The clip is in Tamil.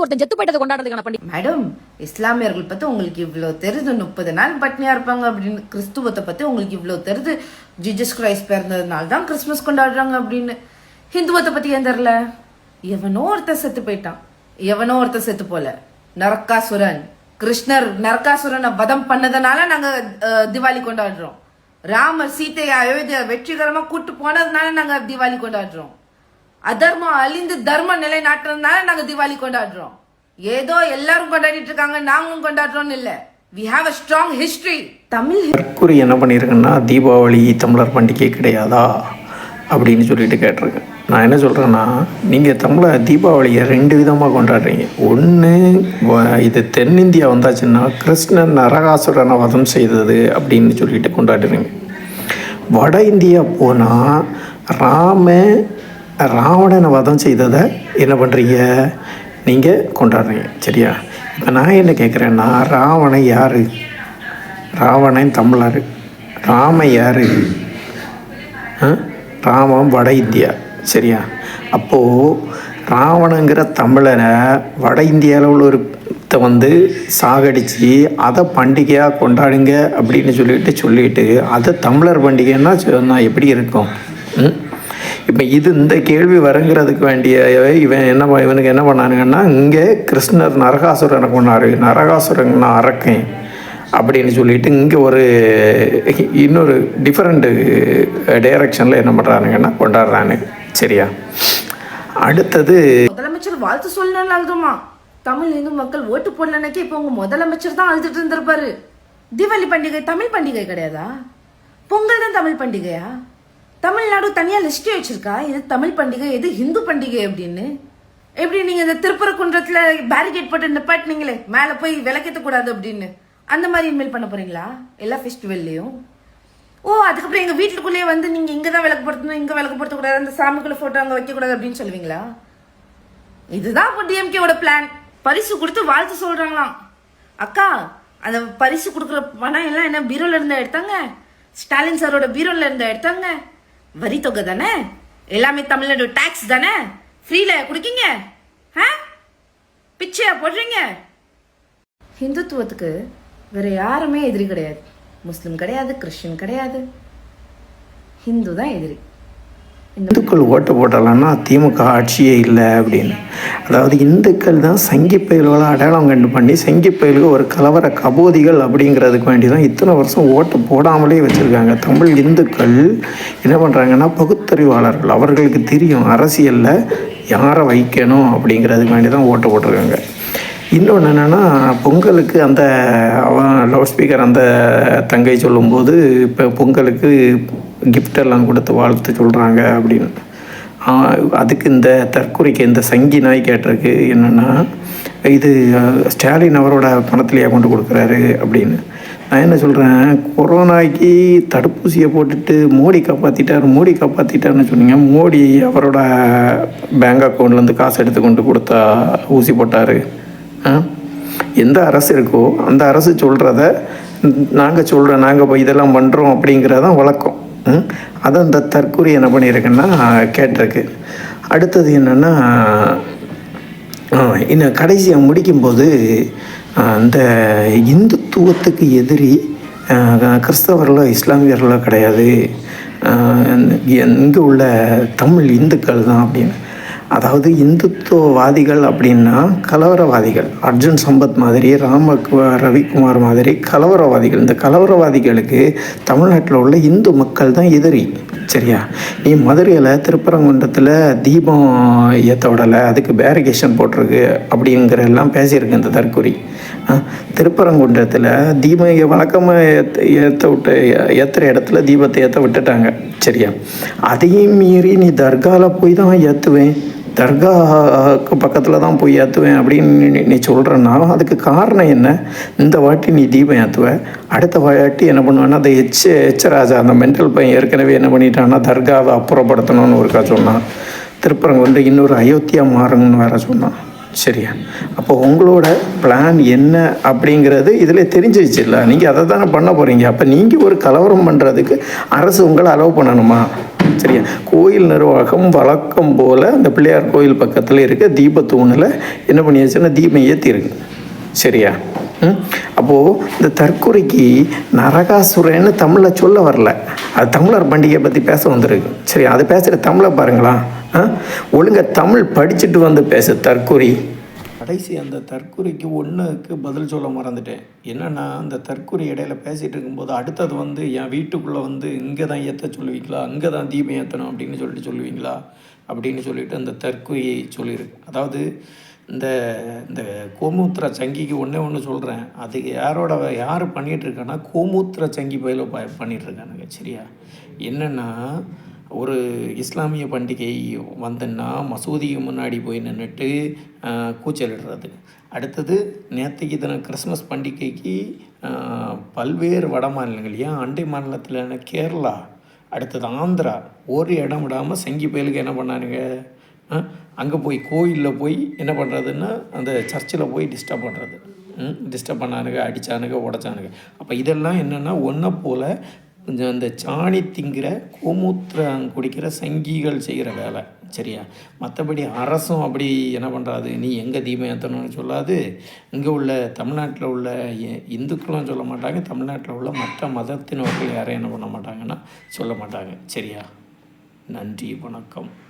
ஒருத்தன் செத்து போயிட்டதை கொண்டாடுறதுக்கான பண்டிகை. மேடம் இஸ்லாமியர்கள் பத்தி உங்களுக்கு இவ்வளவு தெரிது. முப்பது நாள் பட்னியா இருப்பாங்க அப்படின்னு கிறிஸ்துவத்தை பத்தி உங்களுக்கு இவ்வளவு தெரிது. ஜீசஸ் கிரைஸ்ட் பிறந்ததுனால தான் கிறிஸ்மஸ் கொண்டாடுறாங்க அப்படின்னு. ஹிந்துவத்தை பத்தி ஏன் தெரியல எவனோ ஒருத்தன் செத்து போயிட்டான். எவனோ ஒருத்தன் செத்து போல. நரக்காசுரன். கிருஷ்ணர் நரக்காசுரனை வதம் பண்ணதுனால நாங்க திவாலி கொண்டாடுறோம். ராமர் சீதையை அயோத்தியா வெற்றிகரமா கூட்டு போனதுனால நாங்க தீபாவளி கொண்டாடுறோம். அதர்மம் அழிந்து தர்மம் நிலைநாட்டுறதுனால நாங்க தீபாவளி கொண்டாடுறோம். ஏதோ எல்லாரும் கொண்டாடிட்டு இருக்காங்க நாங்களும் கொண்டாடுறோம்னு இல்ல. We have a strong history Tamil தற்கூரி என்ன பண்ணியிருக்குன்னா தீபாவளி தமிழர் பண்டிகை கிடையாதா? அப்படின்னு சொல்லிட்டு கேட்டிருக்கேன். நான் என்ன சொல்கிறேன்னா நீங்கள் தமிழர் தீபாவளியை ரெண்டு விதமாக கொண்டாடுறீங்க. ஒன்று இது தென்னிந்தியா வந்தாச்சுன்னா கிருஷ்ணன் நரகாசுரனை வதம் செய்தது அப்படின்னு சொல்லிட்டு கொண்டாடுறீங்க. வட இந்தியா போனால் ராம ராவணனை வதம் செய்ததை என்ன பண்ணுறீங்க நீங்கள் கொண்டாடுறீங்க. சரியா? இப்போ நான் என்ன கேட்குறேன்னா ராவணன் யார்? ராவணன் தமிழர். ராம யார்? ராமன் வட இந்தியா. சரியா? அப்போது ராவணங்கிற தமிழனை வட இந்தியாவில் உள்ள ஒரு வந்து சாகடித்து அதை பண்டிகையாக கொண்டாடுங்க அப்படின்னு சொல்லிட்டு சொல்லிட்டு அதை தமிழர் பண்டிகைன்னா சொன்னால் எப்படி இருக்கும்? இப்போ இது இந்த கேள்வி வரங்கிறதுக்கு வேண்டிய இவன் என்ன இவனுக்கு என்ன பண்ணானுங்கன்னா இங்கே கிருஷ்ணர் நரகாசுரனை கொண்டாரு நரகாசுரன் நான் அப்படின்னு சொல்லிட்டு இங்கே ஒரு இன்னொரு டிஃப்ரெண்ட்டு டைரக்ஷனில் என்ன பண்ணுறானுங்கன்னா கொண்டாடுறானுங்க சரியா? அடுத்தது முதலமைச்சர் வாழ்த்து சொல்லணும் அழுதுமா. தமிழ் இந்து மக்கள் ஓட்டு போடலனக்கே இப்போ உங்கள் முதலமைச்சர் தான் அழுதுட்டு இருந்திருப்பாரு. தீபாவளி பண்டிகை தமிழ் பண்டிகை கிடையாதா? பொங்கல் தான் தமிழ் பண்டிகையா? தமிழ்நாடு தனியாக லிஸ்ட்டே வச்சுருக்கா? இது தமிழ் பண்டிகை இது ஹிந்து பண்டிகை அப்படின்னு. எப்படி நீங்கள் இந்த திருப்பரங்குன்றத்துல பேரிகேட் போட்டு நிப்பாட்டினீங்களே? மேலே போய் விளக்கத்தக்கூடாது அப்படின்னு. அந்த மாதிரி இனிமேல் பண்ண போறீங்களா? எல்லா ஃபெஸ்டிவல்லையும் ஓ அதுக்கப்புறம் எங்கள் வீட்டுக்குள்ளேயே வந்து நீங்கள் இங்கே தான் விளக்கு இங்கே இங்க விளக்கு பொருத்த அந்த சாமிக்குள்ள ஃபோட்டோ அங்கே வைக்கக்கூடாது அப்படின்னு சொல்லுவீங்களா? இதுதான் இப்போ டிஎம்கேவோட பிளான் பரிசு கொடுத்து வாழ்த்து சொல்கிறாங்களாம் அக்கா அந்த பரிசு கொடுக்குற பணம் எல்லாம் என்ன பீரோவில் இருந்தால் எடுத்தாங்க? ஸ்டாலின் சாரோட பீரோவில் இருந்தால் எடுத்தாங்க? வரி தொகை தானே? எல்லாமே தமிழ்நாடு டாக்ஸ் தானே? ஃப்ரீல குடிக்கீங்க? ஆ? பிச்சையா போடுறீங்க? ஹிந்துத்துவத்துக்கு வேற யாருமே எதிரி கிடையாது. முஸ்லீம் கிடையாது கிறிஸ்டின் கிடையாது. ஹிந்து தான் எதிரி. இந்துக்கள் ஓட்டு போட்டலாம்னா திமுக ஆட்சியே இல்லை அப்படின்னு. அதாவது இந்துக்கள் தான் சங்கி பயில்களை அடையாளம் கண்டு பண்ணி சங்கி பயிலுக்கு ஒரு கலவர கபோதிகள் அப்படிங்கிறதுக்கு வேண்டி தான் இத்தனை வருஷம் ஓட்டு போடாமலே வச்சுருக்காங்க. தமிழ் இந்துக்கள் என்ன பண்ணுறாங்கன்னா பகுத்தறிவாளர்கள். அவர்களுக்கு தெரியும் அரசியலில் யாரை வைக்கணும் அப்படிங்கிறதுக்கு வேண்டி தான் ஓட்டு போட்டிருக்காங்க. இன்னொன்று என்னென்னா பொங்கலுக்கு அந்த அவன் லவுட் ஸ்பீக்கர் அந்த தங்கை சொல்லும்போது இப்போ பொங்கலுக்கு gift எல்லாம் கொடுத்து வாழ்த்து சொல்கிறாங்க அப்படின்னு. அதுக்கு இந்த தற்கொலைக்கு இந்த சங்கி நாய் கேட்டிருக்கு. என்னென்னா இது ஸ்டாலின் அவரோட பணத்திலேயே கொண்டு கொடுக்குறாரு அப்படின்னு. நான் என்ன சொல்கிறேன் கொரோனாக்கு தடுப்பூசியை போட்டுட்டு மோடி காப்பாற்றிட்டார் மோடி காப்பாற்றிட்டாருன்னு சொன்னீங்க. மோடி அவரோட பேங்க் அக்கௌண்ட்லேருந்து காசு எடுத்து கொண்டு கொடுத்தா ஊசி போட்டார். எந்த அரசு இருக்கோ அந்த அரசு சொல்கிறத நாங்கள் சொல்கிறோம் நாங்கள் இதெல்லாம் பண்ணுறோம் அப்படிங்கிறதான் வழக்கம். ம்? அதை அந்த தற்கூரி என்ன பண்ணியிருக்குன்னா கேட்டிருக்கு. அடுத்தது என்னென்னா இன்னும் கடைசியாக முடிக்கும்போது அந்த இந்துத்துவத்துக்கு எதிரி கிறிஸ்தவர்களோ இஸ்லாமியர்களோ கிடையாது. இங்கே உள்ள தமிழ் இந்துக்கள் தான் அப்படின்னு. அதாவது இந்துத்துவவாதிகள் அப்படின்னா கலவரவாதிகள். அர்ஜுன் சம்பத் மாதிரி ராம ரவிக்குமார் மாதிரி கலவரவாதிகள். இந்த கலவரவாதிகளுக்கு தமிழ்நாட்டில் உள்ள இந்து மக்கள் தான் எதிரி சரியா? நீ மதுரையில் திருப்பரங்குன்றத்தில் தீபம் ஏற்ற விடலை அதுக்கு பேரிகேஷன் போட்டிருக்கு அப்படிங்கிற எல்லாம் பேசியிருக்கு இந்த தற்கொலை. திருப்பரங்குன்றத்தில் தீபம் வழக்கமாக ஏற்ற ஏற்ற விட்டு ஏற்றுற இடத்துல தீபத்தை ஏற்ற விட்டுட்டாங்க சரியா? அதையும் மீறி நீ தர்காவில் போய் தான் ஏற்றுவேன் தர்காவுக்கு பக்கத்தில் தான் போய் ஏற்றுவேன் அப்படின்னு நீ- சொல்கிறேன்னா அதுக்கு காரணம் என்ன? இந்த வாட்டி நீ தீபம் ஏற்றுவ அடுத்த வாட்டி என்ன பண்ணுவேன்னா அந்த எச்ச எச்சராஜா அந்த மென்டல் பையன் ஏற்கனவே என்ன பண்ணிட்டான்னா தர்காவை அப்புறப்படுத்தணும்னு ஒருக்கா சொன்னான். திருப்பரங்க வந்து இன்னொரு அயோத்தியா மாறுங்கன்னு வேற சொன்னான். சரியா? அப்போ உங்களோட பிளான் என்ன அப்படிங்கிறது இதில் தெரிஞ்சிருச்சு இல்லை? நீங்கள் அதை தானே பண்ண போகிறீங்க அப்போ நீங்கள் ஒரு கலவரம் பண்ணுறதுக்கு அரசு உங்களை அலோவ் பண்ணணுமா? சரியா? கோயில் நிர்வாகம் வழக்கம் போல் அந்த பிள்ளையார் கோயில் பக்கத்தில் இருக்க தீபத்தூணில் என்ன பண்ணியாச்சுன்னா தீபம் ஏற்றிருக்கு சரியா? அப்போது இந்த தற்கொலைக்கு நரகாசுரன்னு தமிழில் சொல்ல வரல. அது தமிழர் பண்டிகையை பற்றி பேச வந்திருக்கு. சரி அது பேசுகிற தமிழை பாருங்களா? ஆ? தமிழ் படிச்சுட்டு வந்து பேசு தற்கொலை. கடைசி அந்த தற்கொலைக்கு ஒன்றுக்கு பதில் சொல்ல மறந்துட்டேன். என்னென்னா அந்த தற்கொலை இடையில பேசிகிட்டு இருக்கும்போது அடுத்தது வந்து என் வீட்டுக்குள்ளே வந்து இங்கே தான் ஏற்ற சொல்லுவீங்களா? அங்கே தான் தீபம் ஏற்றணும் அப்படின்னு சொல்லிட்டு சொல்லுவீங்களா? அப்படின்னு சொல்லிட்டு அந்த தற்கொலையை சொல்லியிருக்கு. அதாவது இந்த இந்த கோமூத்திர சங்கிக்கு ஒன்றே ஒன்று சொல்கிறேன் அது யாரோட யார் பண்ணிகிட்டு இருக்கான்னா கோமூத்திர சங்கி பயில ப பண்ணிகிட்டு இருக்கானுங்க சரியா? என்னென்னா ஒரு இஸ்லாமிய பண்டிகை வந்தன்னா மசூதிக்கு முன்னாடி போய் நின்றுட்டு கூச்சலிடுறது. அடுத்தது நேற்றுக்கு தினம் கிறிஸ்மஸ் பண்டிகைக்கு பல்வேறு வட மாநிலங்கள் ஏன் அண்டை மாநிலத்தில் கேரளா அடுத்தது ஆந்திரா ஒரு இடம் விடாமல் சங்கி பயலுக்கு என்ன பண்ணானுங்க? அங்கே போய் கோயிலில் போய் என்ன பண்ணுறதுன்னா அந்த சர்ச்சில் போய் டிஸ்டர்ப் பண்ணுறது டிஸ்டர்ப் பண்ணானுங்க அடித்தானுங்க உடச்சானுங்க. அப்போ இதெல்லாம் என்னென்னா ஒன்றை போல் கொஞ்சம் அந்த சாணி திங்கிற கோமூத்திரம் குடிக்கிற சங்கிகள் செய்கிற வேலை. சரியா? மற்றபடி அரசும் அப்படி என்ன பண்ணுறாது நீ எங்கே தீபம் ஏற்றணும்னு சொல்லாது. இங்கே உள்ள தமிழ்நாட்டில் உள்ள இ- இந்துக்களும் சொல்ல மாட்டாங்க. தமிழ்நாட்டில் உள்ள மற்ற மதத்தினர்கள் யாரும் என்ன பண்ண மாட்டாங்கன்னா சொல்ல மாட்டாங்க. சரியா? நன்றி வணக்கம்.